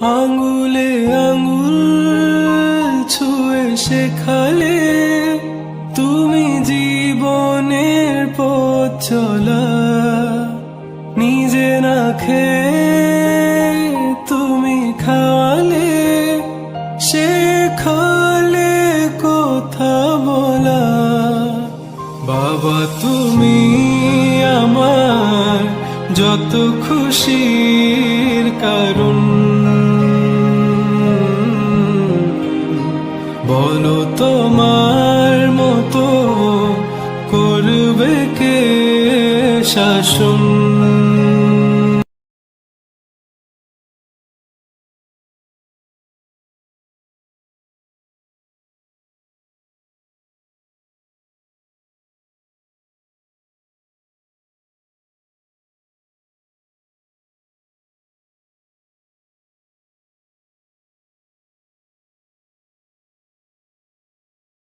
আঙ্গুলে আঙ্গুল ছুঁয়ে শেখালে তুমি জীবনের পথ চলা। নিজে না খেয়ে তুমি খাওয়ালে শেখালে কথা বলা। বাবা, তুমি আমার যত খুশির বলো তোমার মতো করবে কে শাসন?